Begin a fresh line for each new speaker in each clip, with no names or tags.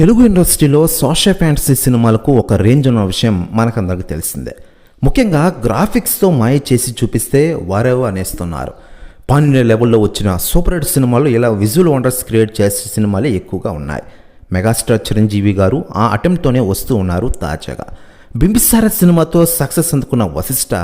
తెలుగు ఇండస్ట్రీలో social fantasy సినిమాలకు ఒక రేంజ్ ఉన్న విషయం మనకందరికీ తెలిసిందే. ముఖ్యంగా గ్రాఫిక్స్తో మాయ చేసి చూపిస్తే వారేవో అనేస్తున్నారు. పాన్ లెవెల్లో వచ్చిన సూపర్ హిట్ సినిమాలు ఇలా విజువల్ వండర్స్ క్రియేట్ చేసే సినిమాలే ఎక్కువగా ఉన్నాయి. మెగాస్టార్ చిరంజీవి గారు ఆ అటెంప్ట్తోనే వస్తూ ఉన్నారు తాజాగా. బింబిసార సినిమాతో సక్సెస్ అందుకున్న వశిష్ట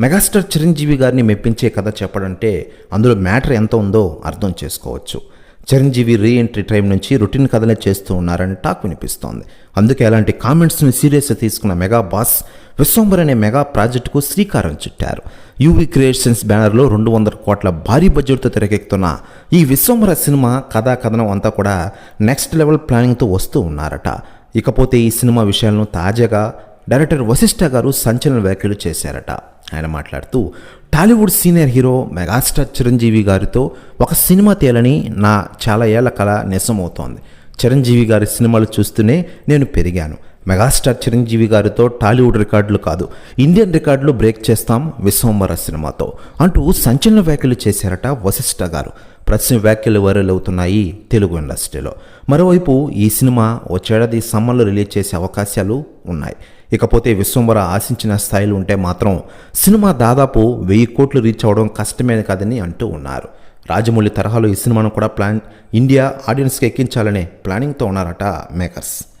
మెగాస్టార్ చిరంజీవి గారిని మెప్పించే కథ చెప్పడంటే అందులో మ్యాటర్ ఎంత ఉందో అర్థం చేసుకోవచ్చు. చిరంజీవి రీఎంట్రీ టైం నుంచి రొటీన్ కథలే చేస్తూ ఉన్నారని టాక్ వినిపిస్తోంది. అందుకే అలాంటి కామెంట్స్ని సీరియస్గా తీసుకున్న మెగా బాస్ విశ్వంబర్ అనే మెగా ప్రాజెక్టుకు శ్రీకారం చుట్టారు. యూవీ క్రియేషన్స్ బ్యానర్లో రెండు వందల కోట్ల భారీ బడ్జెట్తో తెరకెక్కుతున్న ఈ విశ్వంబర సినిమా కథా కథనం అంతా కూడా నెక్స్ట్ లెవెల్ ప్లానింగ్తో వస్తూ ఉన్నారట. ఇకపోతే ఈ సినిమా విషయాలను తాజాగా డైరెక్టర్ వశిష్ఠ గారు సంచలన వ్యాఖ్యలు చేశారట. ఆయన మాట్లాడుతూ Tollywood senior hero megastar Chiranjeevi గారితో ఒక సినిమా తేలని నా చాలా ఏళ్ళ కళ నిజమవుతోంది చిరంజీవి గారి సినిమాలు చూస్తూనే నేను పెరిగాను. మెగాస్టార్ చిరంజీవి గారితో టాలీవుడ్ రికార్డులు కాదు ఇండియన్ రికార్డులు బ్రేక్ చేస్తాం విశ్వంబర సినిమాతో అంటూ సంచలన వ్యాఖ్యలు చేశారట వశిష్ఠ గారు. ప్రశ్న వ్యాఖ్యలు వైరల్ అవుతున్నాయి తెలుగు ఇండస్ట్రీలో. మరోవైపు ఈ సినిమా వచ్చేడాది సమ్మర్లో రిలీజ్ చేసే అవకాశాలు ఉన్నాయి. ఇకపోతే విశ్వంబర ఆశించిన స్థాయిలో ఉంటే మాత్రం సినిమా దాదాపు వెయ్యి కోట్లు రీచ్ అవ్వడం కష్టమే కాదని అంటూ ఉన్నారు. రాజమౌళి తరహాలో ఈ సినిమాను కూడా ప్లాన్ ఇండియా ఆడియన్స్కి ఎక్కించాలనే ప్లానింగ్తో ఉన్నారట మేకర్స్.